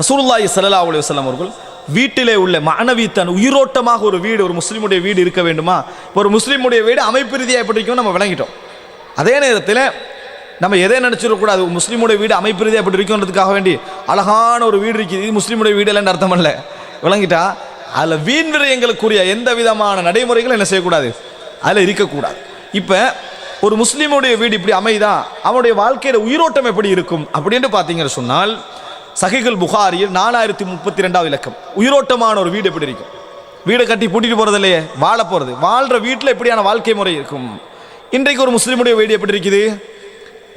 ரசூலுல்லாஹி ஸல்லல்லாஹு அலி வல்லம் அவர்கள் வீட்டிலே உள்ள மாணவித்தன் உயிரோட்டமாக ஒரு வீடு ஒரு முஸ்லீமுடைய வீடு இருக்க வேண்டுமா? இப்போ ஒரு முஸ்லீமுடைய வீடு அமைப்பு ரீதியாக எப்படி இருக்கும் நம்ம விளங்கிட்டோம். அதே நேரத்தில் நம்ம எதை நினச்சிடக்கூடாது முஸ்லீமுடைய வீடு அமைப்பு ரீதியாக எப்படி இருக்குன்றதுக்காக வேண்டி அழகான ஒரு வீடு இருக்குது. இது முஸ்லீமுடைய வீடு இல்லைன்னு அர்த்தம் இல்லை. விளங்கிட்டா? அதில் வீண் விரயங்களுக்குரிய எந்த விதமான நடைமுறைகளும் என்ன செய்யக்கூடாது? அதில் இருக்கக்கூடாது. இப்போ ஒரு முஸ்லீமுடைய வீடு இப்படி அமைதா அவனுடைய வாழ்க்கையில உயிரோட்டம் எப்படி இருக்கும்? அப்படின்ட்டு பார்த்தீங்கன்னு சொன்னால் சகைகள் புகாரியில் நாலாயிரத்தி முப்பத்தி ரெண்டாவது இலக்கம். உயிரோட்டமான ஒரு வீடு எப்படி இருக்கும்? வீடை கட்டி பூட்டிட்டு போகிறது இல்லையே? வாழ போகிறது வாழ்கிற வீட்டில் எப்படியான வாழ்க்கை முறை இருக்கும்? இன்றைக்கு ஒரு முஸ்லீமுடைய வீடு எப்படி இருக்குது?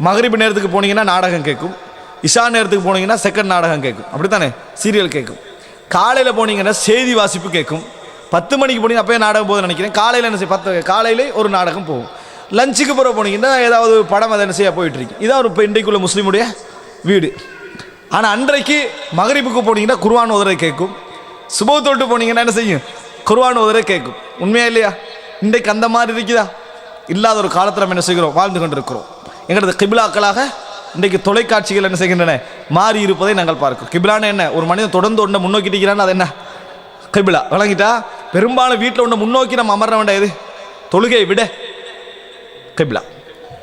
மகரிப்பு நேரத்துக்கு போனீங்கன்னா நாடகம் கேட்கும். இஷா நேரத்துக்கு போனீங்கன்னா செகண்ட் நாடகம் கேட்கும். அப்படித்தானே? சீரியல் கேட்கும். காலையில் போனீங்கன்னா செய்தி வாசிப்பு கேட்கும். பத்து மணிக்கு போனீங்க அப்போயே நாடகம் போகுதுன்னு நினைக்கிறேன். காலையில் என்ன செய்ய பத்து காலையிலே ஒரு நாடகம் போகும். லஞ்சுக்கு பிறகு போனீங்கன்னா ஏதாவது படம் அதை என்ன செய்ய போயிட்டுருக்கு இதான் ஒரு இப்போ இன்றைக்குள்ள முஸ்லீமுடைய வீடு. ஆனால் அன்றைக்கு மகரிப்புக்கு போனீங்கன்னா குர்ஆன் உதரை கேட்கும். சுபத்தோட்டு போனீங்கன்னா என்ன செய்யும்? குர்ஆன் உதரை கேட்கும். உண்மையா இல்லையா? இன்றைக்கு அந்த மாதிரி இருக்குதா? இல்லாத ஒரு காலத்தில் நம்ம என்ன செய்கிறோம்? வாழ்ந்து கொண்டிருக்கிறோம். எங்களது கிபிலாக்களாக இன்றைக்கு தொலைக்காட்சிகள் என்ன செய்கின்றன? மாறி இருப்பதை நாங்கள் பார்க்கிறோம். கிபிலான்னு என்ன? ஒரு மனிதன் தொடர்ந்து ஒன்றை முன்னோக்கி அது என்ன? கிபிலா. விளங்கிட்டா? பெரும்பாலும் வீட்டில் ஒன்று முன்னோக்கி நம்ம அமர வேண்டாம் எது? தொழுகையை விட கிபிலா.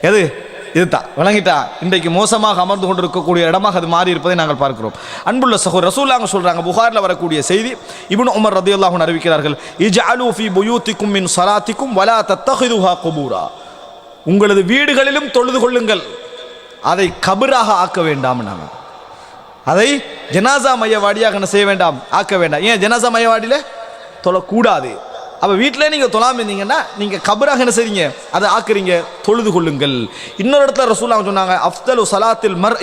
எது? இதுதான். விளங்கிட்டா? இன்றைக்கு மோசமாக அமர்ந்து கொண்டிருக்கக்கூடிய இடமாக அது மாறி இருப்பதை நாங்கள் பார்க்கிறோம். அன்புள்ள சகோ ரசூல்லாங்க சொல்கிறாங்க புகாரில் வரக்கூடிய செய்தி இப்னு உமர் ரதியல்லாஹு அறிவிக்கிறார்கள் இஜ் அலூஃபி புயூத்திக்கும் மின் ஸலாத்திக்கும் வலா தத்தஹிதுஹா குபூரா. உங்களது வீடுகளிலும் தொழுது கொள்ளுங்கள். அதை கபராக ஆக்க வேண்டாம் நாங்கள் அதை ஜனாசா மையவாடியாக என்ன செய்ய வேண்டாம்? ஆக்க வேண்டாம். ஏன் ஜனாசா மையவாடியில்? தொழக்கூடாது. அப்போ வீட்டிலே நீங்கள் தொழாமல் இருந்தீங்கன்னா நீங்கள் கபராக என்ன செய்றீங்க? அதை ஆக்குறீங்க. தொழுது கொள்ளுங்கள். இன்னொரு இடத்துல ரசூலாங்க சொன்னாங்க அஃப்தலு சலாத்தில் மர்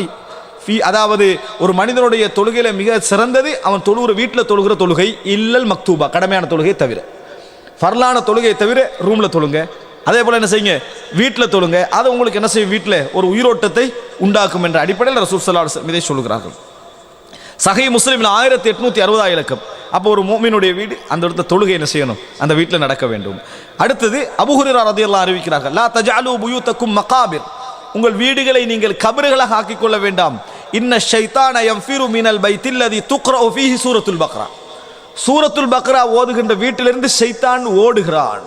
ஃபி அதாவது ஒரு மனிதனுடைய தொழுகையில் மிக சிறந்தது அவன் தொழுகிற வீட்டில் தொழுகிற தொழுகை இல்லல் மக்தூபா கடமையான தொழுகை தவிர. ஃபர்லான தொழுகையை தவிர ரூமில் தொழுங்க. அதே போல் என்ன செய்யுங்க? வீட்டில் தொழுங்க. அது உங்களுக்கு என்ன செய்யும்? வீட்டில் ஒரு உயிரோட்டத்தை உண்டாக்கும் என்ற அடிப்படையில் ரசூல் சல்லா இதை சொல்லுகிறார்கள். சகை முஸ்லீமில் ஆயிரத்தி எட்நூற்றி அறுபதாயிரம் இலக்கம் அப்போ ஒரு மோமினுடைய வீடு அந்த இடத்த தொழுகை என்ன செய்யணும்? அந்த வீட்டில் நடக்க வேண்டும். அடுத்தது அபுஹுரா ரதியெல்லாம் அறிவிக்கிறார்கள் லா தஜாலு புயூத்தக்கும் மகாபிர். உங்கள் வீடுகளை நீங்கள் கபறுகளாக ஆக்கிக் கொள்ள வேண்டாம். இன்ன ஷைத்தான எம்ஃபிரு மீனல் பைத்தில்லதி துக்ரா ஃபீஹி சூரத்துல் பக்ரா. சூரத்துல் பக்ரா ஓதுகின்ற வீட்டிலிருந்து ஷைத்தான் ஓடுகிறான்.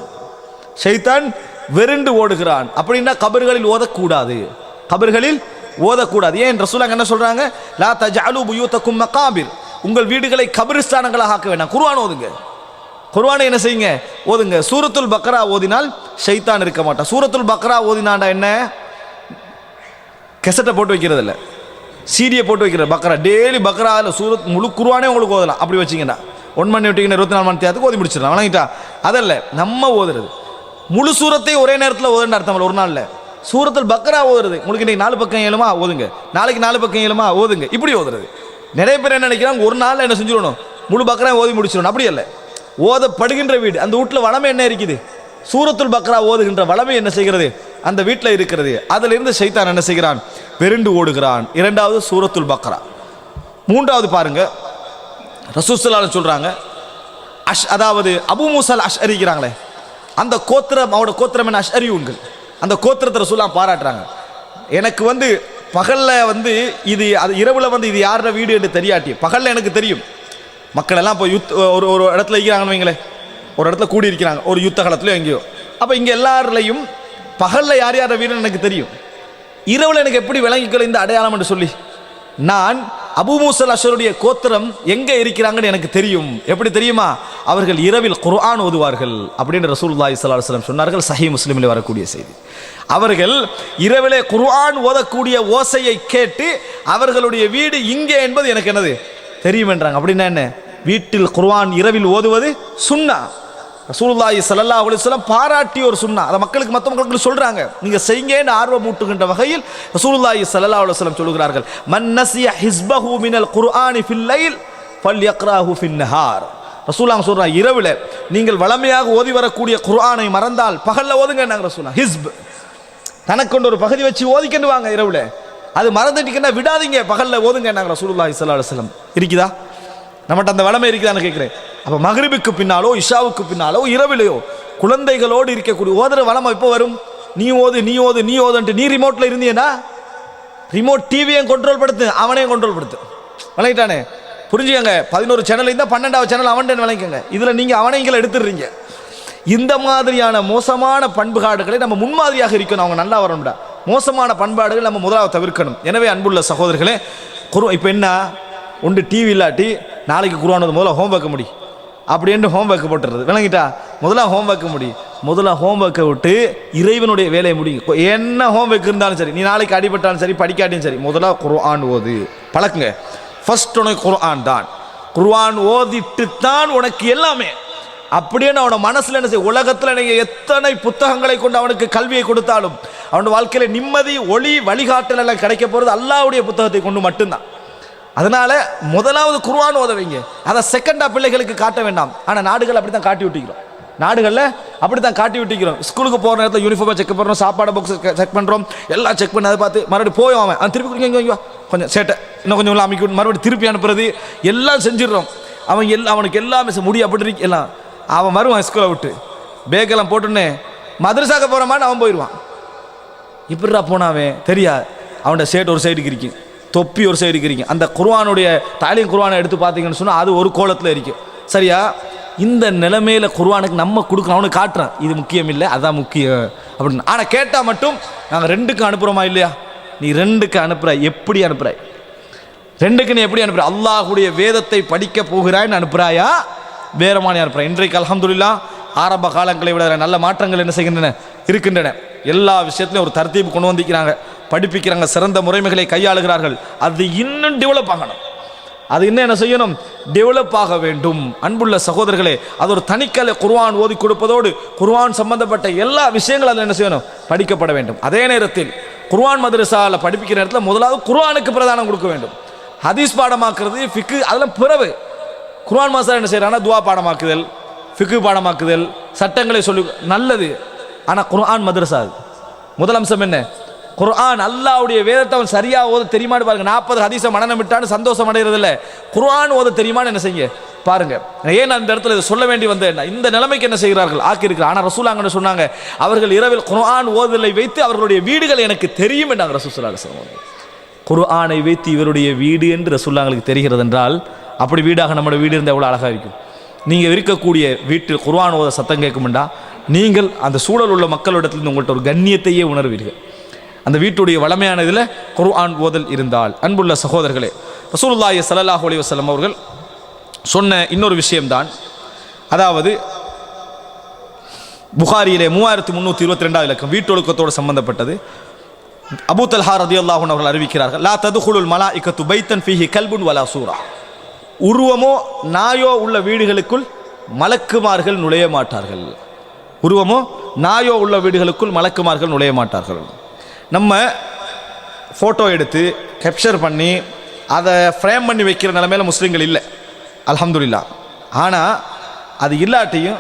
ஷைத்தான் வெருண்டு ஓடுகிறான். அப்படின்னா கபர்களில் ஓதக்கூடாது. கபர்களில் ஓதக்கூடாது. ஏன்? ரசூலாங்க என்ன சொல்கிறாங்க லா தஜாலு புயூத்தக்கும் மகாபிர். உங்கள் வீடுகளை கபிரிஸ்தானங்களாக ஆக்க வேண்டாம். குர்ஆன் ஓதுங்க. குருவானை என்ன செய்யுங்க? ஓதுங்க. சூரத்துல் பக்ரா ஓதினால் ஷைத்தான் இருக்க மாட்டான். சூரத்துல் பக்ரா ஓதினாண்டா என்ன? கெசட்டை போட்டு வைக்கிறது இல்லை சீடியை போட்டு வைக்கிற பக்ரா. டெய்லி பக்ராவில் சூரத் முழு குருவானே உங்களுக்கு ஓதலாம். அப்படி வச்சிங்கன்னா. ஒன் மணி விட்டிங்கன்னா இருபத்தி நாலு மணி தேர்த்துக்கு ஓதி முடிச்சிடலாம். வணங்கிட்டா? அதல்ல நம்ம ஓதுறது. முழு சூரத்தை ஒரே நேரத்தில் ஓதுன்னு அர்த்தம் இல்லை. ஒரு நாளில். சூரத்தில் பக்ரா ஓதுறது. உங்களுக்கு இன்றைக்கி நாலு பக்கம் ஏழுமா ஓதுங்க. நாளைக்கு நாலு பக்கம் ஏழுமா ஓதுங்க. இப்படி ஓதுறது. நிறைய பேர் என்ன நினைக்கிறாங்க ஒரு நாளில் என்ன செஞ்சிடணும்? முழு பக்ரா ஓதி முடிச்சிடணும். அப்படி இல்லை ஓதப்படுகின்ற வீடு. அந்த வீட்டில் வளமை என்ன இருக்குது? சூரத்துல் பக்ரா ஓதுகின்ற வளமை என்ன செய்கிறது? அந்த வீட்டில் இருக்கிறது. அதிலிருந்து சைத்தான் என்ன செய்கிறான்? பெருண்டு ஓடுகிறான். இரண்டாவது சூரத்துல் பக்ரா. மூன்றாவது பாருங்க. ரசூசலால சொல்கிறாங்க அஷ் அதாவது அபு மூசல் அஷ் அறிகிறாங்களே அந்த கோத்திரம் அவரோட கோத்திரம் என்ன? அஷ் அறிவுங்கள் அந்த கோத்திரத்தை ரசூலாம் பாராட்டுறாங்க. எனக்கு வந்து பகலில் வந்து இது அது இரவில் வந்து இது யாரோட வீடு என்று தெரியாட்டி. பகலில் எனக்கு தெரியும். மக்கள் எல்லாம் இப்போ யுத் ஒரு ஒரு இடத்துல இருக்கிறாங்கன்னு வைங்களேன் ஒரு இடத்துல கூடி இருக்கிறாங்க ஒரு யுத்த காலத்துலையும் எங்கேயோ. அப்போ இங்கே எல்லாருலையும் பகலில் யார் யார் வீடுன்னு எனக்கு தெரியும். இரவில் எனக்கு எப்படி விளங்கிக்கொள்ள இந்த அடையாளம் என்று சொல்லி. நான் அபுமூசல் அஷருடைய கோத்திரம் எங்கே இருக்கிறாங்கன்னு எனக்கு தெரியும். எப்படி தெரியுமா? அவர்கள் இரவில் குர்ஆன் ஓதுவார்கள் அப்படின்னு ரசூலுல்லாஹி ஸல்லல்லாஹு அலைஹி சொன்னார்கள். சஹி முஸ்லிமில் வரக்கூடிய செய்தி. அவர்கள் இரவிலே குர்ஆன் ஓதக்கூடிய ஓசையை கேட்டு அவர்களுடைய வீடு இங்கே என்பது எனக்கு என்னது? தெரியும் என்றாங்க அப்படின்னா என்ன? வீட்டில் குர்ஆன் இரவில் ஓதுவது சுன்னா. ரசூலுல்லாஹி சல்லா அலிஸ்லாம் பாராட்டி ஒரு சுன்னா அதை மக்களுக்கு மற்ற மக்களுக்கு சொல்கிறாங்க நீங்கள் செய்யுங்கன்னு ஆர்வம் ஊட்டுகின்ற வகையில் ரசூலுல்லாஹி சல்லா அலுவலம் சொல்கிறார்கள் மன்னசிய ஹிஸ்பஹு மினல் குர்ஆனி ஃபில் பல் யக்ராஹு ஃபின்னஹார் ரசூலாங்க சொல்றாங்க இரவில் நீங்கள் வளமையாக ஓதி வரக்கூடிய குர்ஆனை மறந்தால் பகலில் ஓதுங்க நாங்கள் ரசூலா ஹிஸ்ப். தனக்கொண்டு ஒரு பகுதி வச்சு ஓதிக்கண்டு வாங்க இரவில். அது மறந்துட்டீங்கன்னா விடாதீங்க பகல்ல ஓதுங்க நாங்கள் ரசூலுல்லாஹி சல்லா அலுவலம் இருக்குதா? நம்மகிட்ட அந்த வளமை இருக்குதான்னு கேட்குறேன். அப்போ மகரிபுக்கு பின்னாலோ இஷாவுக்கு பின்னாலோ இரவிலையோ குழந்தைகளோடு இருக்கக்கூடிய ஓதுற வளமை எப்போ வரும்? நீ ஓது நீ ஓது நீ ஓதுன்ட்டு நீ ரிமோட்டில் இருந்தீங்கன்னா ரிமோட் டிவியை கண்ட்ரோல் படுத்து அவனையும் கண்ட்ரோல் படுத்து. வணங்கிட்டானே புரிஞ்சுக்கங்க. பதினோரு சேனல் இருந்தால் பன்னெண்டாவது சேனல் அவன் விளங்கிக்கங்க. இதில் நீங்கள் அவனைங்களை எடுத்துடுறீங்க. இந்த மாதிரியான மோசமான பண்புகாடுகளை நம்ம முன்மாதிரியாக இருக்கணும். அவங்க நல்லா வரணும்டா. மோசமான பண்பாடுகள் நம்ம முதலாவது தவிர்க்கணும். எனவே அன்புள்ள சகோதரர்களே குரு இப்போ என்ன? ஒன்று டிவி இல்லாட்டி நாளைக்கு குருவானது முதல்ல ஹோம் ஒர்க்க முடி. அப்படின்ட்டு ஹோம் ஒர்க் போட்டுறது. விளங்கிட்டா? முதல்ல ஹோம் ஒர்க்க முடி. முதல்ல ஹோம் ஒர்க்கை விட்டு இறைவனுடைய வேலையை முடி. என்ன ஹோம் ஒர்க் இருந்தாலும் சரி நீ நாளைக்கு அடிபட்டாலும் சரி படிக்காட்டியும் சரி முதல்ல குர்ஆன் ஓது. பழக்குங்க. ஃபஸ்ட் உனக்கு குர்ஆன் தான். குர்ஆன் ஓதிட்டு தான் உனக்கு எல்லாமே. அப்படியே அவனை மனசில் என்ன செய்ய உலகத்தில் நீங்கள் எத்தனை புத்தகங்களை கொண்டு அவனுக்கு கல்வியை கொடுத்தாலும் அவனோட வாழ்க்கையில் நிம்மதி ஒளி வழிகாட்டல் எல்லாம் கிடைக்க போகிறது அல்லாவுடைய புத்தகத்தை கொண்டு மட்டும்தான். அதனால முதலாவது குர்வான் ஓத வைங்க அதை செகண்டா பிள்ளைகளுக்கு காட்ட வேண்டாம். ஆனால் நாடுகள் அப்படி தான் காட்டி விட்டிக்கிறோம். நாடுகளில் அப்படி தான் காட்டி விட்டிக்கிறோம். ஸ்கூலுக்கு போகிற நேரத்தில் யூனிஃபார்மை செக் பண்ணுறோம் சாப்பாடு பாக்ஸ் செக் பண்ணுறோம் எல்லாம் செக் பண்ணி அதை பார்த்து மறுபடியும் போய் அவன் அவன் திருப்பி கொடுங்க, இங்க கொஞ்சம் சேட்டை. இன்னும் கொஞ்சம் உள்ள அமைக்க விட்டு மறுபடியும் திருப்பி அனுப்புறது எல்லாம் செஞ்சிடுறோம். அவன் எல்லாம் அவனுக்கு எல்லாமே செ- முடி அப்படி எல்லாம். அவன் வருவான் ஸ்கூலை விட்டு. பேக்கெல்லாம் போட்டுன்னு மதுரசாக்க போகிறமான்னு மாதிரி அவன் போயிடுவான். இப்படிடா போனாவே தெரியாது. அவனோட சேட்டு ஒரு சைடுக்கு இருக்கு. தொப்பி ஒரு சைடு இருக்கிறீங்க. அந்த குர்வானுடைய தாலியம் குர்வானை எடுத்து பார்த்தீங்கன்னு சொன்னால் அது ஒரு கோலத்தில் இருக்கும் சரியா? இந்த நிலைமையில் குர்வானுக்கு நம்ம கொடுக்கணும். அவனுக்கு காட்டுறேன். இது முக்கியம் இல்லை அதான் முக்கியம் அப்படின்னு. ஆனால் கேட்டால் மட்டும் நாங்கள் ரெண்டுக்கு அனுப்புகிறோமா இல்லையா? நீ ரெண்டுக்கு அனுப்புகிற எப்படி அனுப்புகிற ரெண்டுக்கு நீ எப்படி அனுப்புற? அல்லாஹுடைய வேதத்தை படிக்க போகிறாய்ன்னு அனுப்புகிறாயா வேற மாதிரி இன்றைக்கு அலமதுல்லா ஆரம்ப காலங்களை விட நல்ல மாற்றங்கள் என்ன செய்கின்றன? இருக்கின்றன. எல்லா விஷயத்திலையும் ஒரு தர்த்தீப்பு கொண்டு வந்திருக்கிறாங்க. படிப்பிக்கிறாங்க சிறந்த முறைமைகளை கையாளுகிறார்கள். அது இன்னும் டெவலப் ஆகணும். அது இன்னும் என்ன செய்யணும்? டெவலப் ஆக வேண்டும். அன்புள்ள சகோதரர்களே அது ஒரு தனிக்கலை குர்வான் ஓதி கொடுப்பதோடு குர்வான் சம்பந்தப்பட்ட எல்லா விஷயங்களும் அதில் என்ன செய்யணும்? படிக்கப்பட வேண்டும். அதே நேரத்தில் குர்வான் மதரசாவில் படிப்பிக்கிற நேரத்தில் முதலாவது குர்வானுக்கு பிரதானம் கொடுக்க வேண்டும். ஹதீஸ் பாடமாக்குறது ஃபிக்கு அதெல்லாம் பிறவு. குர்வான் மாஸ்டர் என்ன செய்கிறாங்கன்னா துவா பாடமாக்குதல் ஃபிக்கு பாடமாக்குதல் சட்டங்களை சொல்லி நல்லது. ஆனால் குர்ஆன் மதரசா அது. முதல் அம்சம் என்ன? குர்ஆன் அல்லாவுடைய வேதத்தை அவன் சரியாக ஓத தெரியுமான்னு பாருங்க. நாற்பது ஹதீஸை மனநம் விட்டான்னு சந்தோஷம் அடைகிறது இல்லை குர்ஆன் ஓத தெரியுமான்னு என்ன செய்யுங்க? பாருங்க. ஏன் அந்த இடத்துல இதை சொல்ல வேண்டி வந்தேன் இந்த நிலைமைக்கு என்ன செய்கிறார்கள்? ஆக்கியிருக்கிறார் ஆனால் ரசூலாங்கன்னு சொன்னாங்க அவர்கள் இரவில் குர்ஆன் ஓதலை வைத்து அவர்களுடைய வீடுகள் எனக்கு தெரியும் என்றாங்க ரசூசுல்லா சொல்லுவாங்க குர்ஆனை வைத்து இவருடைய வீடு என்று ரசூல்லாங்களுக்கு தெரிகிறது என்றால் அப்படி வீடாக நம்மளோட வீடு இருந்தால் எவ்வளோ அழகாக இருக்கும். நீங்கள் இருக்கக்கூடிய வீட்டில் குர்ஆன் ஓத சத்தம் கேட்கும்டா நீங்கள் அந்த சூழல் உள்ள மக்களிடத்திலிருந்து உங்கள்கிட்ட ஒரு கண்ணியத்தையே உணர்வீர்கள். அந்த வீட்டுடைய வளமையான இதில் குர்ஆன் ஓதல் இருந்தால். அன்புள்ள சகோதரர்களே ரசூலுல்லாஹி ஸல்லல்லாஹு அலைஹி வஸல்லம் அவர்கள் சொன்ன இன்னொரு விஷயம்தான். அதாவது புகாரியிலே மூவாயிரத்தி முந்நூற்றி இருபத்தி ரெண்டாவது இலக்கம் வீட்டொழுக்கத்தோடு சம்பந்தப்பட்டது. அபூ ரதி ரதியல்லாஹு அவர்கள் அறிவிக்கிறார்கள் லா ததுகுலுல் மலாஇக்கத்து பைத்தன் ஃபிஹி கல்புன் வலா சூரா. உருவமோ நாயோ உள்ள வீடுகளுக்குள் மலக்குமார்கள் நுழைய மாட்டார்கள். உருவமோ நாயோ உள்ள வீடுகளுக்குள் மலக்குமார்கள் நுழைய மாட்டார்கள். நம்ம ஃபோட்டோ எடுத்து கேப்சர் பண்ணி அதை ஃப்ரேம் பண்ணி வைக்கிற நிலமையில முஸ்லீம்கள் இல்லை. அலமதுல்லா ஆனால் அது இல்லாட்டியும்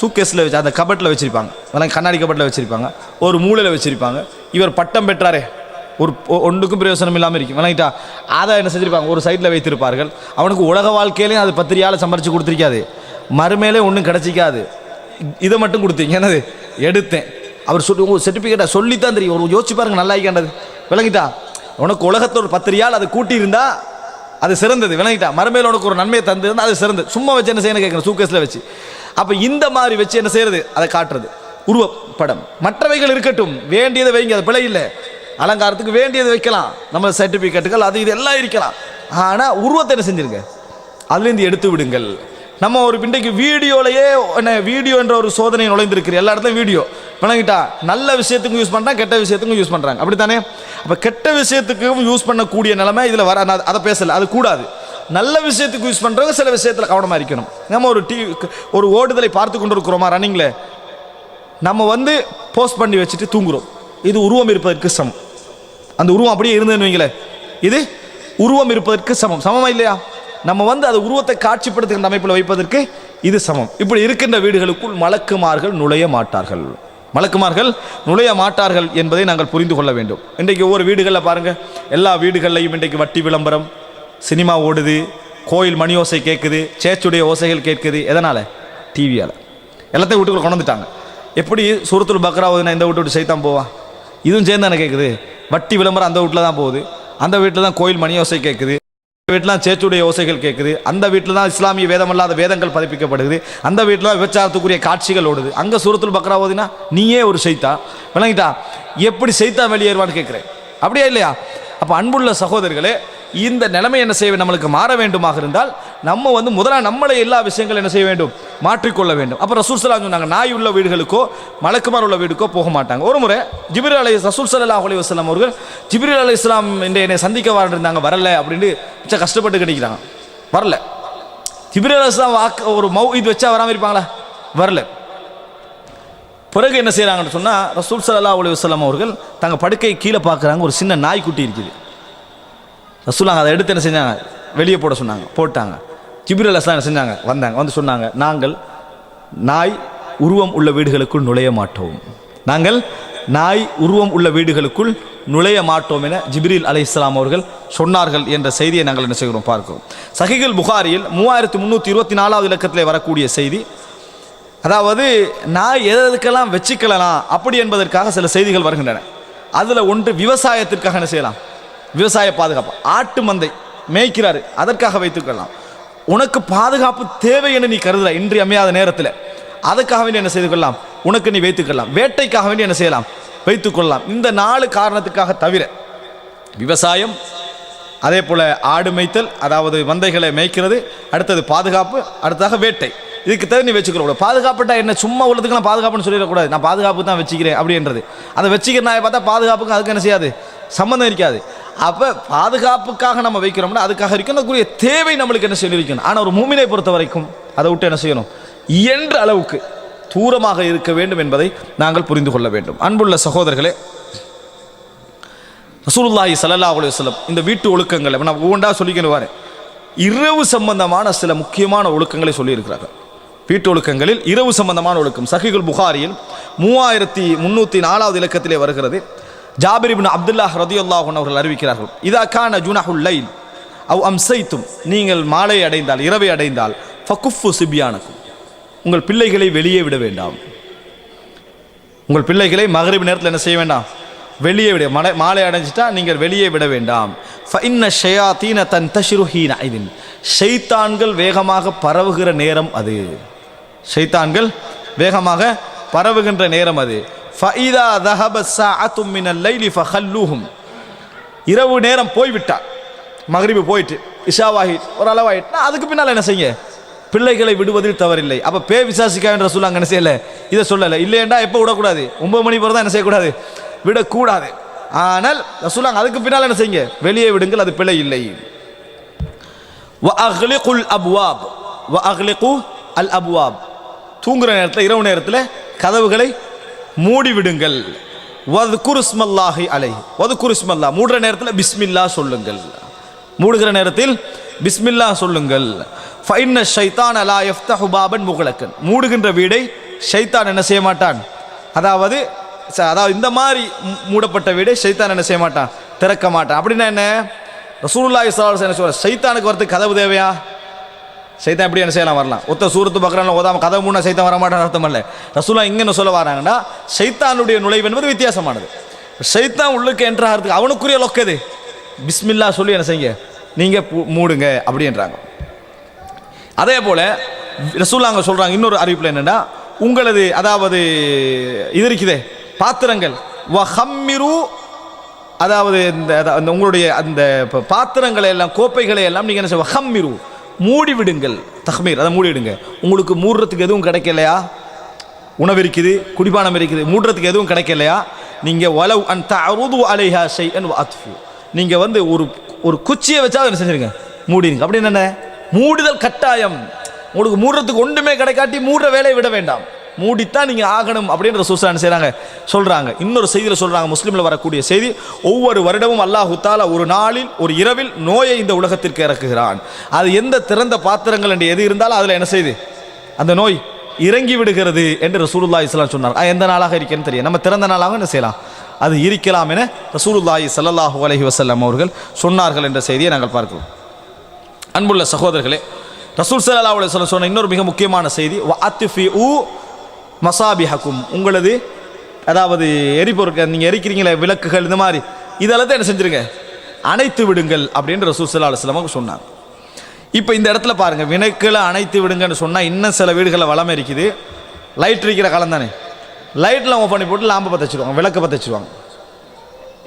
சூக்கேஸில் வச்சு அந்த கபட்டில் வச்சுருப்பாங்க. அதெல்லாம் கண்ணாடி கபட்டில் வச்சுருப்பாங்க. ஒரு மூலையில் வச்சுருப்பாங்க. இவர் பட்டம் பெற்றாரே. ஒரு ஒன்றுக்கும் பிரயோசனம் இல்லாமல் இருக்கும் விளங்கிட்டா? அதை என்ன செஞ்சிருப்பாங்க? ஒரு சைடில் வைத்திருப்பார்கள். அவனுக்கு உலக வாழ்க்கையிலையும் அது பத்திரியால் சம்பாரிச்சு கொடுத்துருக்காது. மறுமையிலே ஒன்றும் கிடச்சிக்காது. இதை மட்டும் கொடுத்தீங்க. என்னது? எடுத்தேன். அவர் சொல்லி உங்கள் சர்டிஃபிகேட்டை சொல்லித்தான் தெரியும். ஒரு யோசிச்சு பாருங்க நல்லா இருக்கின்றது. விளங்கிட்டா? உனக்கு உலகத்தில் ஒரு பத்து ரியால் அது கூட்டியிருந்தா அது சிறந்தது. விளங்கிட்டா? மறுமையில் உனக்கு ஒரு நன்மையை தந்திருந்தா அது சிறந்தது. சும்மா வச்சு என்ன செய்யணும் கேட்குறேன் சூக்கேஸில் வச்சு. அப்போ இந்த மாதிரி வச்சு என்ன செய்யறது? அதை காட்டுறது. உருவப்படம். மற்றவைகள் இருக்கட்டும். வேண்டியதை வைங்க அது பிழை இல்லை. அலங்காரத்துக்கு வேண்டியதை வைக்கலாம். நம்ம சர்டிஃபிகேட்டுகள் அது இது எல்லாம் இருக்கலாம். ஆனால் உருவத்தை என்ன செஞ்சிருங்க? அதுலேருந்து எடுத்து விடுங்கள். நம்ம ஒரு இன்றைக்கு வீடியோலையே என்ன வீடியோ என்ற ஒரு சோதனை நுழைந்திருக்கு. எல்லா இடத்துலையும் வீடியோ. விளங்கிட்டா நல்ல விஷயத்துக்கும் யூஸ் பண்ணுறாங்க கெட்ட விஷயத்துக்கும் யூஸ் பண்ணுறாங்க அப்படித்தானே? அப்போ கெட்ட விஷயத்துக்கும் யூஸ் பண்ணக்கூடிய நிலைமை இதில் வர நான் அதை பேசலை அது கூடாது. நல்ல விஷயத்துக்கு யூஸ் பண்ணுறவங்க சில விஷயத்தில் கவனமாக இருக்கணும். நம்ம ஒரு டிவி ஒரு ஓடுதலை பார்த்து கொண்டு இருக்கிறோமா ரன்னிங்கில் நம்ம வந்து போஸ்ட் பண்ணி வச்சுட்டு தூங்குறோம். இது உருவம் இருப்பதற்கு சமம். அந்த உருவம் அப்படியே இருந்ததுன்னு வைங்களேன். இது உருவம் இருப்பதற்கு சமம். சமமா இல்லையா? நம்ம வந்து அது உருவத்தை காட்சிப்படுத்துகின்ற அமைப்பில் வைப்பதற்கு இது சமம். இப்படி இருக்கின்ற வீடுகளுக்குள் மலக்குமார்கள் நுழைய மாட்டார்கள். மலக்குமார்கள் நுழைய மாட்டார்கள் என்பதை நாங்கள் புரிந்து கொள்ள வேண்டும். இன்றைக்கு ஒவ்வொரு வீடுகளில் பாருங்கள் எல்லா வீடுகள்லையும் இன்றைக்கு வட்டி விளம்பரம் சினிமா ஓடுது கோயில் மணி ஓசை கேட்குது சேச்சுடைய ஓசைகள் கேட்குது எதனால்? டிவியால் எல்லாத்தையும் வீட்டுக்குள்ள கொண்டு வந்துட்டாங்க. எப்படி சூரத்துல் பக்ரா ஓதுனா இந்த வீட்டு விட்டு செய்தான் போவா? இதுவும் சேர்ந்து தானே கேட்குது. வட்டி விளம்பரம் அந்த வீட்டில் தான் போகுது. அந்த வீட்டில் தான் கோயில் மணி ஓசை கேட்குது. வீட்டிலாம் சேச்சுடைய ஓசைகள் கேட்குது அந்த வீட்டில் தான் இஸ்லாமிய வேதம் இல்லாத வேதங்கள் பதிப்பிக்கப்படுது அந்த வீட்டில் விபச்சாரத்துக்குரிய காட்சிகள் ஓடுது. அங்கே சூரத்தில் பக்ரா ஓதினா நீயே ஒரு செய்தா விளங்கிட்டா எப்படி செய்தா வெளியேறுவான்னு கேட்குறேன் அப்படியா இல்லையா? அப்போ அன்புள்ள சகோதரர்களே இந்த நிலைமை என்ன செய்ய நம்மளுக்கு மாற வேண்டுமாக இருந்தால் நம்ம வந்து முதலாக நம்மளை எல்லா விஷயங்களும் என்ன செய்ய வேண்டும்? மாற்றிக்கொள்ள வேண்டும். அப்போ ரசூல் சலாம் சொன்னாங்க நாய் உள்ள வீடுகளுக்கோ மலக்குமார் உள்ள வீடுக்கோ போக மாட்டாங்க. ஒரு முறை ஜிபிர் அலை ரசூல் சல்லாஹ் அலி வஸ்லாம் அவர்கள் ஜிப்ரீல் அலி இஸ்லாம் என்னை சந்திக்க இருந்தாங்க வரல அப்படின்னு மிச்சம் கஷ்டப்பட்டு கிடைக்கிறாங்க வரல. ஜிப்ரீல் அலி இஸ்லாம் வாக்கு ஒரு மௌ இது வச்சா வராமல் இருப்பாங்களா? வரல. பிறகு என்ன செய்கிறாங்கன்னு சொன்னால் ரசூல் சல்லா அலி வஸ்லாம் அவர்கள் தங்கள் படுக்கை கீழே பார்க்குறாங்க ஒரு சின்ன நாய்க்குட்டி இருக்குது. ரசூலாங்க அதை எடுத்து என்ன செஞ்சாங்க? வெளியே போட சொன்னாங்க. போட்டாங்க. ஜிப்ரீல் அலிஸ்லாம் என்ன செஞ்சாங்க? வந்தாங்க. வந்து சொன்னாங்க நாங்கள் நாய் உருவம் உள்ள வீடுகளுக்குள் நுழைய மாட்டோம். நாங்கள் நாய் உருவம் உள்ள வீடுகளுக்குள் நுழைய மாட்டோம் என ஜிப்ரீல் அலை இஸ்லாம் அவர்கள் சொன்னார்கள் என்ற செய்தியை நாங்கள் என்ன செய்கிறோம்? பார்க்கிறோம். சஹிகள் புகாரியில் மூவாயிரத்தி முந்நூற்றி இருபத்தி நாலாவது இலக்கத்தில் வரக்கூடிய செய்தி அதாவது நாய் எதற்கெல்லாம் வச்சுக்கலாம் அப்படி என்பதற்காக சில செய்திகள் வருகின்றன. அதில் ஒன்று விவசாயத்திற்காக என்ன செய்யலாம்? விவசாய பாதுகாப்பு ஆட்டு மந்தை மேய்க்கிறாரு. அதற்காக வைத்துக்கொள்ளலாம் உனக்கு பாதுகாப்பு தேவை என்று நீ கருதுற இன்றி அமையாத நேரத்தில். அதுக்காக வேண்டி என்ன செய்து கொள்ளலாம்? உனக்கு நீ வைத்துக்கொள்ளலாம் வேட்டைக்காக வேண்டி என்ன செய்யலாம்? வைத்துக்கொள்ளலாம் இந்த நாலு காரணத்துக்காக தவிர விவசாயம் அதே போல் ஆடு மேய்த்தல் அதாவது மந்தைகளை மேய்க்கிறது அடுத்தது பாதுகாப்பு அடுத்ததாக வேட்டை. இதுக்கு தவிர நீ வச்சுக்கிறோம் பாதுகாப்புட்டா என்ன? சும்மா உள்ளதுக்கெல்லாம் பாதுகாப்புன்னு சொல்லிடக்கூடாது. நான் பாதுகாப்பு தான் வச்சுக்கிறேன் அப்படின்றது. அதை வச்சுக்கிற நாயை பார்த்தா பாதுகாப்புக்கு அதுக்கு என்ன செய்யாது? சம்மந்தம் இருக்காது. அப்போ பாதுகாப்புக்காக நம்ம வைக்கிறோம்னா அதுக்காக இருக்கக்கூடிய தேவை நம்மளுக்கு என்ன சொல்லி வைக்கணும் ஆனால் ஒரு மூமினை பொறுத்த வரைக்கும் அதை விட்டு என்ன செய்யணும்? இயன்ற அளவுக்கு தூரமாக இருக்க வேண்டும் என்பதை நாங்கள் புரிந்து கொள்ள வேண்டும். அன்புள்ள சகோதரர்களே ரசூலுல்லாஹி சல்லா அலைஹி வஸல்லம் இந்த வீட்டு ஒழுக்கங்களை நான் ஒவ்வொன்றா சொல்லிக்கணுவார் இரவு சம்பந்தமான சில முக்கியமான ஒழுக்கங்களை சொல்லியிருக்கிறார்கள். வீட்டு ஒழுக்கங்களில் இரவு சம்பந்தமான ஒழுக்கம். சஹிகுல் புகாரியில் மூவாயிரத்தி முந்நூற்றி நாலாவது இலக்கத்திலே வருகிறது. ஜாபிரிபின் அப்துல்லாஹ் ரதியுல்லாஹ் அவர்கள் அறிவிக்கிறார்கள் இதா கான ஜுனஹுல் லைல் அவ் அம்சைத்தும் நீங்கள் மாலை அடைந்தால் இரவை அடைந்தால் ஃபகுஃபு சிபியானக்கும் உங்கள் பிள்ளைகளை வெளியே விட வேண்டாம். உங்கள் பிள்ளைகளை மகரிப் நேரத்தில் என்ன செய்ய வேண்டாம்? வெளியே விட. மலை மாலை அடைஞ்சிட்டா நீங்கள் வெளியே விட வேண்டாம். ஃபைன்ன தீன தன் தஷிருஹீன ஐதின். ஷெய்தான்கள் வேகமாக பரவுகிற நேரம் அது. ஷெய்தான்கள் வேகமாக பரவுகின்ற நேரம் அது. ஃபைதா தஹபஸ்ஸா அத்தும் மினல் லைலி ஃபஹல்லூஹும். இரவு நேரம் போய்விட்டா. மகரிபு போயிட்டு இஷாவாகி ஒரு அளவாயிட்டுனா அதுக்கு பின்னால் என்ன செய்ய? பிள்ளைகளை விடுவதில் தவறில்லை. அப்போ பே விசாசிக்க என்ற சொல்ல என்ன செய்யலை? இதை சொல்லலை. இல்லையண்டா எப்போ விடக்கூடாது? ஒம்பது மணி போகிறதா என்ன செய்யக்கூடாது? விடக்கூடாது. ஆனால் ரசூலாங்க அதுக்கு பின்னால் என்ன செய்யுங்க? வெளியே விடுங்கள் அது பிழை இல்லை. வ அஹ்லிகுல் அப்வாப். வ அஹ்லிகு அல் அப்வாப். தூங்குற நேரத்தில் இரவு நேரத்தில் கதவுகளை மூடிவிடுங்கள். வது குருஸ்மல்லாஹி அலை வது குருஸ்மல்லா மூடுற நேரத்தில் பிஸ்மில்லா சொல்லுங்கள். மூடுகிற நேரத்தில் பிஸ்மில்லா சொல்லுங்கள். ஃபைன்ன ஷைத்தான் அலா எஃப்தஹு பாபன் முகலக்கன். மூடுகின்ற வீடை ஷைத்தான் என்ன செய்ய மாட்டான்? அதாவது ச- அதாவது இந்த மாதிரி மூடப்பட்ட வீடை ஷைத்தான் என்ன செய்ய மாட்டான்? திறக்க மாட்டான். அப்படின்னா என்ன? ரசூலுல்லாஹி ஸல்லல்லாஹு என்ன வஸல்லம் சொல்ற ஷைத்தானுக்கு வரதுக்கு கதவு தேவையா? சைத்தான் எப்படி என்ன செய்யலாம் வரலாம்? ஒத்த சூரத்து பக்கரான ஓதாம கதவு மூணு சைத்தான் வரமாட்டான்னு அர்த்தம் இல்லை. ரசூலா இங்க என்ன சொல்ல வராங்கன்னா சைத்தானுடைய நுழைவு என்பது வித்தியாசமானது. சைத்தான் உள்ளுக்கு என்ட்ரு அவனுக்குரிய லொக்கது பிஸ்மில்லா சொல்லி என்ன செய்ய நீங்க மூடுங்க அப்படின்றாங்க. அதே போல ரசூலாங்க சொல்றாங்க இன்னொரு அறிவிப்பில் என்னன்னா உங்களது அதாவது இது இருக்குதே பாத்திரங்கள். ஹம்மிரு அதாவது இந்த அந்த உங்களுடைய அந்த பாத்திரங்களை எல்லாம் கோப்பைகளை எல்லாம் நீங்கள் என்ன செய்ய ஹம்மிரு மூடி விடுங்கள் தஹ்மீர் அதை மூடி விடுங்க உங்களுக்கு மூடுறதுக்கு எதுவும் கிடைக்கலையா? உணவு இருக்குது குடிபானம் இருக்குது மூடுறதுக்கு எதுவும் கிடைக்கலையா? நீங்கள் வலவ் அன் தருது அலைஹா ஷை அன் அத்ஃபு. நீங்கள் வந்து ஒரு ஒரு குச்சியை வச்சா என்ன செஞ்சிருங்க? மூடிடுங்க. அப்படின்னு என்ன மூடுதல் கட்டாயம். உங்களுக்கு மூடுறதுக்கு ஒன்றுமே கிடைக்காட்டி மூடுற வேலையை விட வேண்டாம். மூடித்தான் நீங்கள் ஆகணும் அப்படின்ற சூசா செய்கிறாங்க சொல்கிறாங்க இன்னொரு செய்தியில் சொல்கிறாங்க முஸ்லீமில் வரக்கூடிய செய்தி ஒவ்வொரு வருடமும் அல்லாஹு தாலா ஒரு நாளில் ஒரு இரவில் நோயை இந்த உலகத்திற்கு இறக்குகிறான். அது எந்த திறந்த பாத்திரங்கள் என்று எது இருந்தாலும் அதில் என்ன செய்து? அந்த நோய் இறங்கி விடுகிறது என்று ரசூலுல்லாஹி இஸ்லாம் சொன்னார். எந்த நாளாக இருக்கேன்னு தெரியும் நம்ம திறந்த நாளாக என்ன செய்யலாம்? அது இருக்கலாம் என ரசூலுல்லாஹி ஸல்லல்லாஹு அலஹி வஸல்லம் அவர்கள் சொன்னார்கள் என்ற செய்தியை நாங்கள் பார்க்கிறோம். அன்புள்ள சகோதரர்களே ரசூல் சல்லா அலைஹி சொன்ன இன்னொரு மிக முக்கியமான செய்தி வ அத்ஃபி உ மசாபிஹக்கும் உங்களது அதாவது எரிபொருட்கள் நீங்கள் எரிக்கிறீங்களே விளக்குகள் இந்த மாதிரி இதெல்லாம் என்ன செஞ்சிருங்க? அணைத்து விடுங்கள் அப்படின்ற ரசூல் சல்லா அலுவலமாக சொன்னாங்க. இப்போ இந்த இடத்துல பாருங்கள் வினைக்களை அணைத்து விடுங்கன்னு சொன்னால் இன்னும் சில வீடுகளில் வளமை இருக்குது. லைட் இருக்கிற காலம் தானே. லைட்டில் ஆஃப் பண்ணி போட்டு லாம்பை பற்ற வச்சிருவாங்க விளக்கை பற்ற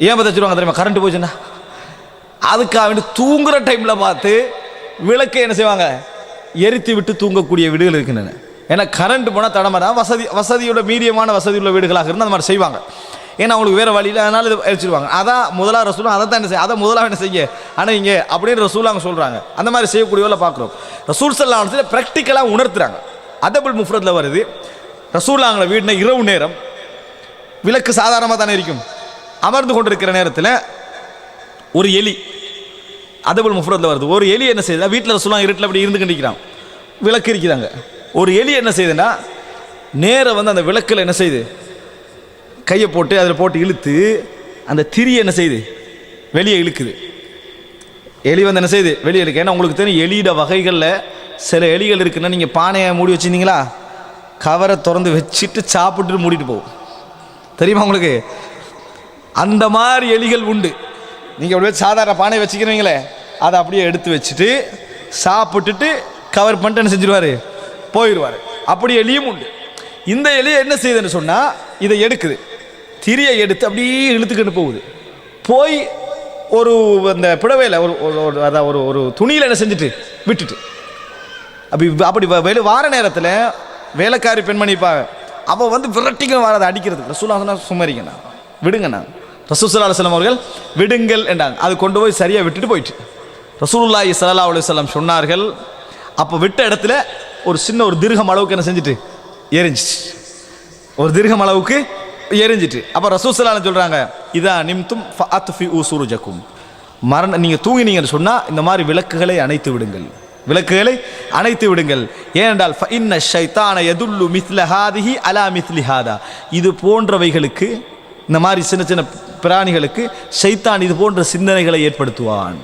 ஏன் பற்ற வச்சுருவாங்க தெரியுமா? கரண்ட் போச்சுன்னா. அதுக்காக வேண்டி தூங்குகிற டைமில் பார்த்து விளக்கை என்ன செய்வாங்க? எரித்து விட்டு தூங்கக்கூடிய வீடுகள் இருக்கின்றன. ஏன்னா கரண்ட் போனால் தடமாறா வசதி வசதியோட மீடியமான வசதி உள்ள வீடுகளாக இருந்தால் அந்த மாதிரி செய்வாங்க. ஏன்னா அவங்களுக்கு வேறு வழியில் அதனால் இது அழிச்சிருவாங்க. அதான் முதலாக ரசூலும் அதை தான் என்ன செய்ய அதை முதலாக என்ன செய்ய? ஆனால் இங்கே அப்படின்னு ரசூல் அவங்க சொல்கிறாங்க அந்த மாதிரி செய்யக்கூடியவங்கள பார்க்குறோம். ரசூல் சல்லா ப்ராக்டிக்கலாக உணர்த்துறாங்க. அதபுல் முஃப்ரத்தில் வருது. ரசூலாங்கள வீடுனா இரவு நேரம். விளக்கு சாதாரணமாக தானே இருக்கும். அமர்ந்து கொண்டிருக்கிற நேரத்தில் ஒரு எலி அதபுல் முஃப்ரத்தில் வருது. ஒரு எலி என்ன செய்யுது வீட்டில் ரசூலாம் இருட்டில் அப்படி இருந்து கண்டிக்கிறான். விளக்கு இருக்கிறாங்க ஒரு எலி என்ன செய்யுதுன்னா நேராக வந்து அந்த விளக்கில் என்ன செய்யுது? கையை போட்டு அதில் போட்டு இழுத்து அந்த திரி என்ன செய்யுது? வெளியே இழுக்குது. எலி வந்து என்ன செய்யுது? வெளியே இழுக்கு. ஏன்னா உங்களுக்கு தெரியும் எலியிட வகைகளில் சில எலிகள் இருக்குன்னா நீங்கள் பானையை மூடி வச்சிருந்தீங்களா? கவரை திறந்து வச்சுட்டு சாப்பிட்டுட்டு மூடிட்டு போகும். தெரியுமா உங்களுக்கு? அந்த மாதிரி எலிகள் உண்டு. நீங்கள் அப்படியே சாதாரண பானை வச்சுக்கிறீங்களே அதை அப்படியே எடுத்து வச்சுட்டு சாப்பிட்டுட்டு கவர் பண்ணிட்டு என்ன செஞ்சிருவார்? போயிடுவார். அப்படி எலியும் உண்டு. இந்த எலியை என்ன செய்யுதுன்னு சொன்னால் இதை எடுக்குது. திரியை எடுத்து அப்படியே இழுத்துக்கிட்டு போகுது. போய் ஒரு அந்த புடவையில் ஒரு ஒரு ஒரு- அதான் ஒரு ஒரு துணியில் என்ன செஞ்சுட்டு விட்டுட்டு. அப்படி அப்படி வ- வெளி வார நேரத்தில் வேலைக்காரி பெண்மணி பா அவள் வந்து விரட்டிக்கணும் வராது அடிக்கிறது. ரசூலா சொன்னா சுமரிங்கண்ணா விடுங்கண்ணா ரசூசல்லா அலுவலம் அவர்கள் விடுங்கள் என்றாங்க. அது கொண்டு போய் சரியாக விட்டுட்டு போயிட்டு. ரசூலுல்லாஹி ஸல்லல்லாஹு அலுவலம் சொன்னார்கள். அப்போ விட்ட இடத்துல ஒரு சின்ன ஒரு திருகம் அளவுக்கு என்ன செஞ்சுட்டு? எரிஞ்சிச்சு. ஒரு திருகம் அளவுக்கு எரிஞ்சிட்டு. அப்போ ரசூசலான்னு சொல்கிறாங்க இதா நிம்தும் ஃபஅத்ஃபி ஊசுருஜக்கும் மரண நீங்கள் தூங்கினீங்கன்னு சொன்னால் இந்த மாதிரி விளக்குகளை அணைத்து விடுங்கள். விளக்குகளை அணைத்து விடுங்கள். ஏனென்றால் இன்ன ஷைத்தான எதுல்லு மித்ல ஹாதிஹி அலா மித்லி ஹாதா. இது போன்றவைகளுக்கு இந்த மாதிரி சின்ன சின்ன பிராணிகளுக்கு ஷைத்தான் இது போன்ற சிந்தனைகளை ஏற்படுத்துவான்.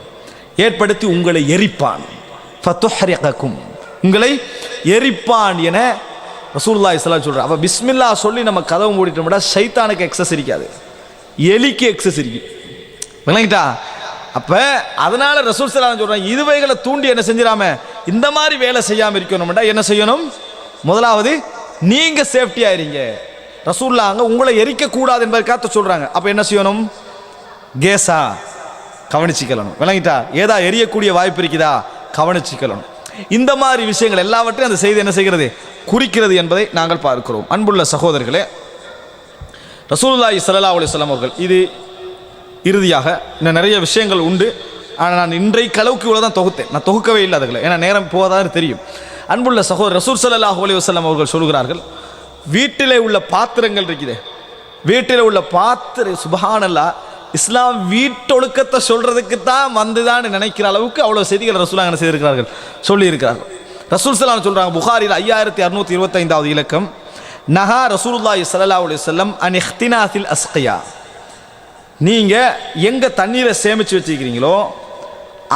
ஏற்படுத்தி உங்களை எரிப்பான். ஃபத்துஹரிகக்கும் உங்களை எரிப்பான் என ரசூல்லா இஸ்லாம் சொல்கிறார் அப்போ பிஸ்மில்லா சொல்லி நம்ம கதவு மூடிட்டோம்னா சைத்தானுக்கு எக்ஸஸ் இருக்காது. எலிக்கு எக்ஸஸ் இருக்கு. விளங்கிட்டா? அப்போ அதனால ரசூல் சலாம் சொல்றாங்க இதுவைகளை தூண்டி என்ன செஞ்சிடாம இந்த மாதிரி வேலை செய்யாமல் இருக்கணும்டா என்ன செய்யணும்? முதலாவது நீங்கள் சேஃப்டியாக இருங்க ரசூல்லாங்க உங்களை எரிக்க கூடாது என்பதற்காக சொல்கிறாங்க அப்போ என்ன செய்யணும்? கேஸா கவனிச்சுக்கணும் விளங்கிட்டா? ஏதா எரியக்கூடிய வாய்ப்பு இருக்குதா? கவனிச்சுக்கணும் இந்த மாதிரி விஷயங்கள் எல்லாவற்றையும் அந்த செய்தி என்ன செய்கிறது? குறிக்கிறது என்பதை நாங்கள் பார்க்கிறோம். அன்புள்ள சகோதரர்களே ரசூலுல்லாஹி சல்லா அலிஸ்லாம் அவர்கள் இது இறுதியாக இன்னும் நிறைய விஷயங்கள் உண்டு. ஆனால் நான் இன்றைக்கு அளவுக்கு இவ்வளோ தான் தொகுத்தேன். நான் தொகுக்கவே இல்லை அதுகளை. ஏன்னா நேரம் போவதாக தெரியும். அன்புள்ள சகோதரர் ரசூல் ஸல்லல்லாஹு அலி வஸல்லம் அவர்கள் சொல்கிறார்கள் வீட்டிலே உள்ள பாத்திரங்கள் இருக்குது. வீட்டில் உள்ள பாத்திர சுபஹானல்லா இஸ்லாம் வீட்டொழுக்கத்தை சொல்றதுக்கு தான் வந்துதான்னு நினைக்கிற அளவுக்கு அவ்வளோ செய்திகள் ரசூலாங்க என்ன செய்திருக்கிறார்கள்? சொல்லியிருக்கிறார்கள். ரசூல் சலாம் சொல்றாங்க புகாரில் ஐயாயிரத்தி அறுநூத்தி இருபத்தைந்தாவது இலக்கம் நஹா ரசூலுல்லாஹி சல்லா அலி சொல்லம் அன் இஹ்தினாசில் அஸ்கியா. நீங்க எங்க தண்ணீரை சேமிச்சு வச்சிருக்கிறீங்களோ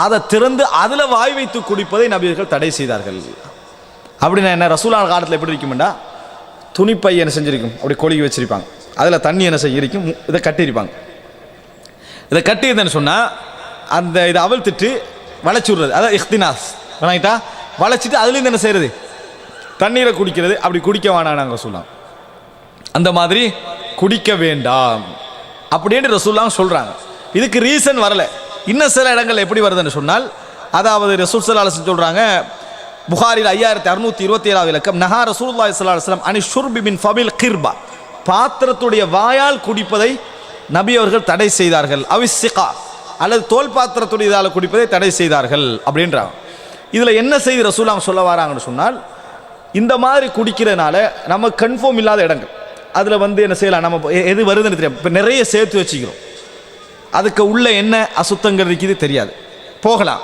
அதை திறந்து அதில் வாய் வைத்து குடிப்பதை நபியர்கள் தடை செய்தார்கள். அப்படின்னா என்ன? ரசூலான காலத்தில் எப்படி இருக்குமெண்டா துணிப்பை என்ன செஞ்சிருக்கும்? அப்படி கொழுகி வச்சிருப்பாங்க. அதில் தண்ணி என்ன செய்யிருக்கும் இதை கட்டியிருப்பாங்க. இதை கட்டியிருந்தேன்னு சொன்னால் அந்த இதை அவிழ்த்துட்டு வளைச்சு விடுறது. அதான் இஹ்தினாஸ். விளங்கிட்டா வளைச்சிட்டு அதுலேருந்து என்ன செய்யறது தண்ணீரை குடிக்கிறது. அப்படி குடிக்க வேணாம் நாங்கள் சொல்லலாம் அந்த மாதிரி குடிக்க வேண்டாம். அப்படின்னு ரசூல்லாம் சொல்கிறாங்க இதுக்கு ரீசன் வரல. இன்னும் சில இடங்கள் எப்படி வருதுன்னு சொன்னால் அதாவது ரசூல் சல்லா அலிஸ்லம் சொல்கிறாங்க புகாரில் ஐயாயிரத்தி அறுநூத்தி இருபத்தி ஏழாவது இலக்கம் நஹா ரசூல்லா ஸல்லல்லாஹு அலைஹி அனி ஷுர்பி பின் ஃபபில் கிர்பா. பாத்திரத்துடைய வாயால் குடிப்பதை நபி அவர்கள் தடை செய்தார்கள். அவிசிகா அல்லது தோல் பாத்திரத்துடைய இதால் குடிப்பதை தடை செய்தார்கள் அப்படின்றாங்க. இதில் என்ன செய்தி ரசூலாம் சொல்ல வராங்கன்னு சொன்னால் இந்த மாதிரி குடிக்கிறதுனால நம்ம கன்ஃபார்ம் இல்லாத இடங்கள். அதில் வந்து என்ன செய்யலாம் நம்ம எ- எது வருதுன்னு தெரியும் இப்போ நிறைய சேர்த்து வச்சுக்கிறோம். அதுக்கு உள்ள என்ன அசுத்தங்கள் இருக்குது தெரியாது. போகலாம்.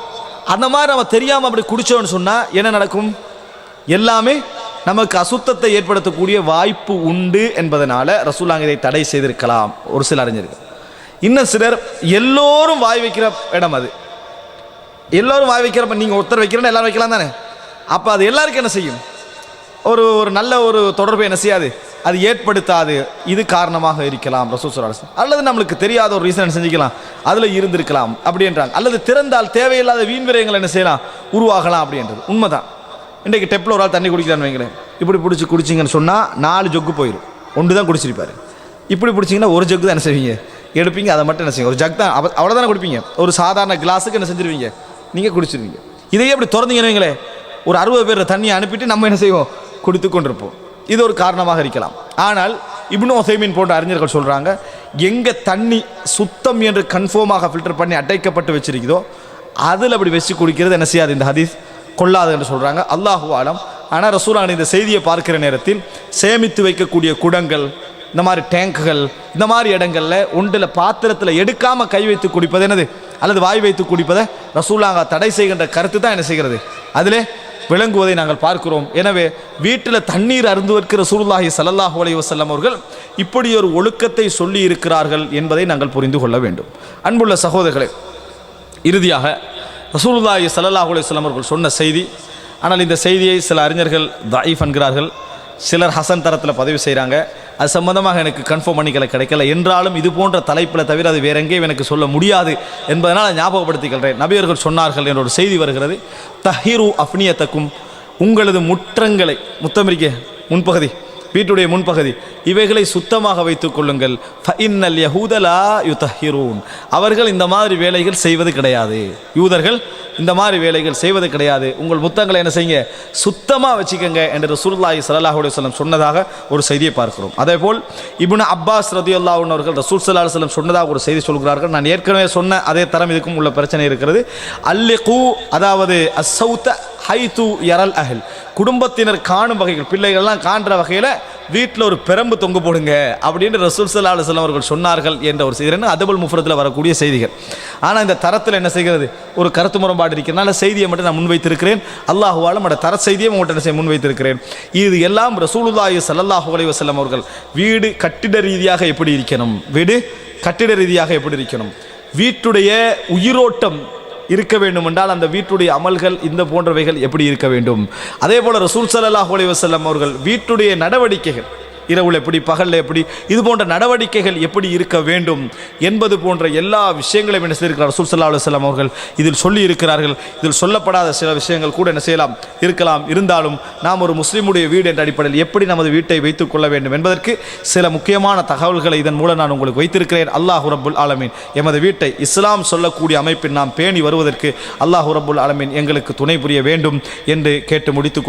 அந்த மாதிரி நம்ம தெரியாமல் அப்படி குடித்தோன்னு சொன்னால் என்ன நடக்கும்? எல்லாமே நமக்கு அசுத்தத்தை ஏற்படுத்தக்கூடிய வாய்ப்பு உண்டு என்பதனால ரசூலாங்க இதை தடை செய்திருக்கலாம். ஒரு சில அறிஞர்கள். இன்னும் சிலர் எல்லோரும் வாய் வைக்கிற இடம் அது. எல்லோரும் வாய் வைக்கிறப்ப நீங்கள் ஒருத்தர் வைக்கிறேன்னு எல்லாரும் வைக்கலாம் தானே? அப்போ அது எல்லாருக்கும் என்ன செய்யும்? ஒரு ஒரு நல்ல ஒரு தொடர்பை என்ன செய்யாது? அது ஏற்படுத்தாது. இது காரணமாக இருக்கலாம் ரசூசுல்லா அல்லது நம்மளுக்கு தெரியாத ஒரு ரீசன் செஞ்சுக்கலாம்? அதில் இருந்திருக்கலாம். அப்படின்றாங்க அல்லது திறந்தால் தேவையில்லாத வீண் விரயங்கள் என்ன செய்யலாம்? உருவாகலாம் அப்படின்றது. உண்மைதான். இன்றைக்கு டெப்பில் ஒரு ஆள் தண்ணி குடிக்கிறான்னு வைங்களேன். இப்படி பிடிச்சி குடிச்சிங்கன்னு சொன்னால் நாலு ஜொக்கு போயிடும் ஒன்று தான் குடிச்சிருப்பாரு. இப்படி பிடிச்சிங்கன்னா ஒரு ஜக்கு தான் என்ன செய்வீங்க? எடுப்பீங்க அதை மட்டும் என்ன செய்வீங்க? ஒரு ஜக் தான் அவ அவ்வளோதானே குடிப்பீங்க? ஒரு சாதாரண கிளாஸுக்கு என்ன செஞ்சிருவீங்க? நீங்கள் குடிச்சிருவீங்க. இதையே இப்படி திறந்தீங்கன்னு வைங்களேன். ஒரு அறுபது பேர் தண்ணியை அனுப்பிட்டு நம்ம என்ன செய்வோம்? கொடுத்து கொண்டிருப்போம். இது ஒரு காரணமாக இருக்கலாம். ஆனால் இப்னு ஒசைமீன் போன்ற அறிஞர்கள் சொல்கிறாங்க எங்கே தண்ணி சுத்தம் என்று கன்ஃபார்மாக ஃபில்டர் பண்ணி அடைக்கப்பட்டு வச்சிருக்குதோ அதில் அப்படி வச்சு குடிக்கிறது என்ன செய்யாது இந்த ஹதீஸ்? கொள்ளாது என்று சொல்கிறாங்க அல்லாஹுவாலம் ஆனால் ரசூலான இந்த செய்தியை பார்க்கிற நேரத்தில் சேமித்து வைக்கக்கூடிய குடங்கள் இந்த மாதிரி டேங்குகள் இந்த மாதிரி இடங்களில் ஒன்றில் பாத்திரத்தில் எடுக்காமல் கை வைத்து குடிப்பது என்னது? அல்லது வாய் வைத்து குடிப்பதை ரசூலாங்க தடை செய்கின்ற கருத்து தான் என்ன செய்கிறது? அதிலே விளங்குவதை நாங்கள் பார்க்கிறோம். எனவே வீட்டில் தண்ணீர் அருந்துவதற்கு ரசூலுல்லாஹி ஸல்லல்லாஹு அலைஹி வஸல்லம் அவர்கள் இப்படி ஒரு ஒழுக்கத்தை சொல்லி இருக்கிறார்கள் என்பதை நாங்கள் புரிந்து கொள்ள வேண்டும். அன்புள்ள சகோதரர்களே இறுதியாக ரசூலுல்லாஹி ஸல்லல்லாஹு அலைஹி அவர்கள் சொன்ன செய்தி ஆனால் இந்த செய்தியை சில அறிஞர்கள் தாயிஃப் என்கிறார்கள். சிலர் ஹசன் தரத்தில் பதிவு செய்கிறாங்க அது சம்பந்தமாக எனக்கு கன்ஃபார்ம் பண்ணிக்கல கிடைக்கல. என்றாலும் இது போன்ற தலைப்பில் தவிர அது வேற எங்கேயும் எனக்கு சொல்ல முடியாது என்பதனால் ஞாபகப்படுத்திக்கிறேன் நபியர்கள் சொன்னார்கள் என்ற ஒரு செய்தி வருகிறது. தஹீரு அஃப்னியத்தக்கும் உங்களது முற்றங்களை முத்தமிரிக்க முன்பகுதி வீட்டுடைய முன்பகுதி. இவைகளை சுத்தமாக வைத்துக் கொள்ளுங்கள். இன்னல் யஹூதலா யுதஹிரூன். அவர்கள் இந்த மாதிரி வேலைகள் செய்வது கிடையாது. யூதர்கள் இந்த மாதிரி வேலைகள் செய்வது கிடையாது. உங்கள் புத்தகங்களை என்ன செய்யுங்க? சுத்தமாக வச்சுக்கோங்க என்று ரசூல்லாஹி ஸல்லல்லாஹு சொல்லம் சொன்னதாக ஒரு செய்தியை பார்க்கிறோம். அதேபோல் இப்னு அப்பாஸ் ரதியல்லாஹு அன்ஹு அவர்கள் ரசூல் சல்லா சொல்லம் சொன்னதாக ஒரு செய்தி சொல்கிறார்கள். நான் ஏற்கனவே சொன்ன அதே தரம் இதுக்கும் உள்ள பிரச்சனை இருக்கிறது. அல்லிகு அதாவது அசௌத்த ஹைத்து யரல் அஹில். குடும்பத்தினர் காணும் வகைகள் பிள்ளைகள்லாம் காண்ற வகையில் வீட்டில் ஒரு பெரம்பு தொங்க போடுங்க அப்படின்னு ரசூல் சல்லா அலுவலம் அவர்கள் சொன்னார்கள் என்ற ஒரு செய்தி. அதபுல் முஃபரத்தில் வரக்கூடிய செய்திகள். ஆனால் இந்த தரத்தில் என்ன செய்கிறது? ஒரு கருத்து முரண்பாடு இருக்கிறனால செய்தியை மட்டும் நான் முன்வைத்திருக்கிறேன். அல்லாஹுவாலும் அந்த தர செய்தியை உங்கள்கிட்ட செய்ய முன்வைத்திருக்கிறேன். இது எல்லாம் ரசூலுல்லாஹி ஸல்லல்லாஹு அலைஹி வஸல்லம் அவர்கள் வீடு கட்டிட ரீதியாக எப்படி இருக்கணும்? வீடு கட்டிட ரீதியாக எப்படி இருக்கணும்? வீட்டுடைய உயிரோட்டம் இருக்க வேண்டும் என்றால் அந்த வீட்டுடைய அமல்கள் இந்த போன்றவைகள் எப்படி இருக்க வேண்டும்? அதே போல ரசூல் சல்லாஹ் அலி வசல்லம் அவர்கள் வீட்டுடைய நடவடிக்கைகள் இரவுல எப்படி பகலில் எப்படி இது போன்ற நடவடிக்கைகள் எப்படி இருக்க வேண்டும் என்பது போன்ற எல்லா விஷயங்களையும் என்ன செய்திருக்கிறார் ரசூல் ஸல்லல்லாஹு அவர்கள். இதில் சொல்லி இருக்கிறார்கள் இதில் சொல்லப்படாத சில விஷயங்கள் கூட என்ன செய்யலாம் இருக்கலாம். இருந்தாலும் நாம் ஒரு முஸ்லீமுடைய வீடு என்ற அடிப்படையில் எப்படி நமது வீட்டை வைத்துக் கொள்ள வேண்டும் என்பதற்கு சில முக்கியமான தகவல்களை இதன் மூலம் நான் உங்களுக்கு வைத்திருக்கிறேன். அல்லாஹ் ரபுல் ஆலமீன். எமது வீட்டை இஸ்லாம் சொல்லக்கூடிய அமைப்பில் நாம் பேணி வருவதற்கு அல்லாஹ் ரபுல் ஆலமீன் எங்களுக்கு துணை புரிய வேண்டும் என்று கேட்டு முடித்துக்கொள்